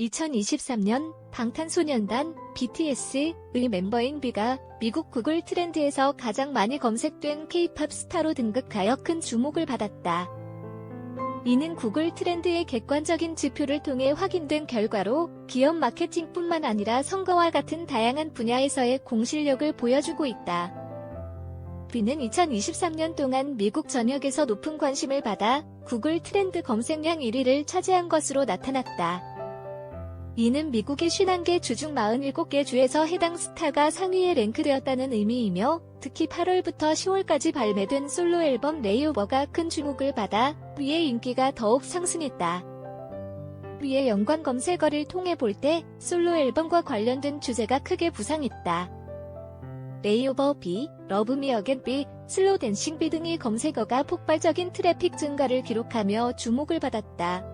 2023년 방탄소년단 BTS의 멤버인 B가 미국 구글 트렌드에서 가장 많이 검색된 K-팝 스타로 등극하여 큰 주목을 받았다. 이는 구글 트렌드의 객관적인 지표를 통해 확인된 결과로 기업 마케팅뿐만 아니라 선거와 같은 다양한 분야에서의 공실력을 보여주고 있다. B는 2023년 동안 미국 전역에서 높은 관심을 받아 구글 트렌드 검색량 1위를 차지한 것으로 나타났다. 이는 미국의 51개 주 중 47개 주에서 해당 스타가 상위에 랭크되었다는 의미이며 특히 8월부터 10월까지 발매된 솔로 앨범 레이오버가 큰 주목을 받아 위의 인기가 더욱 상승했다. 위의 연관 검색어를 통해 볼 때 솔로 앨범과 관련된 주제가 크게 부상했다. 레이오버 B, 러브미 어겐 B, 슬로 댄싱 B 등의 검색어가 폭발적인 트래픽 증가를 기록하며 주목을 받았다.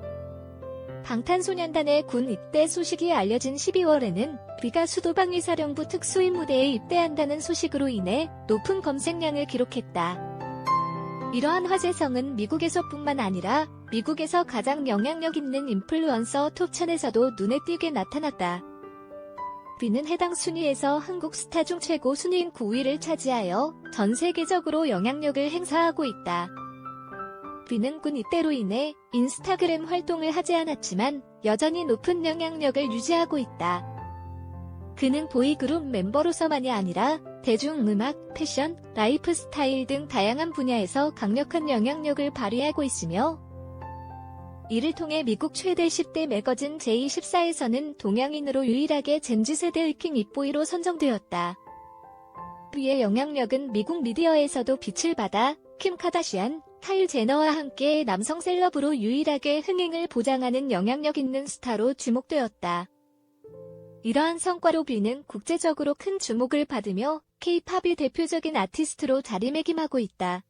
방탄소년단의 군 입대 소식이 알려진 12월에는 비가 수도방위 사령부 특수임 무대에 입대한다는 소식으로 인해 높은 검색량을 기록했다. 이러한 화제성은 미국에서뿐만 아니라 미국에서 가장 영향력 있는 인플루언서 톱10에서도 눈에 띄게 나타났다. 비는 해당 순위에서 한국 스타 중 최고 순위인 9위를 차지하여 전 세계적으로 영향력을 행사하고 있다. 비는 군 입대로 인해 인스타그램 활동을 하지 않았지만 여전히 높은 영향력을 유지하고 있다. 그는 보이그룹 멤버로서만이 아니라 대중음악, 패션, 라이프 스타일 등 다양한 분야에서 강력한 영향력을 발휘하고 있으며 이를 통해 미국 최대 10대 매거진 제24에서는 동양인으로 유일하게 젠지 세대의 킹 입보이로 선정되었다. 비의 영향력은 미국 미디어에서도 빛을 받아 킴 카다시안, 카일 제너와 함께 남성 셀럽으로 유일하게 흥행을 보장하는 영향력 있는 스타로 주목되었다. 이러한 성과로 비는 국제적으로 큰 주목을 받으며 K-팝이 대표적인 아티스트로 자리매김하고 있다.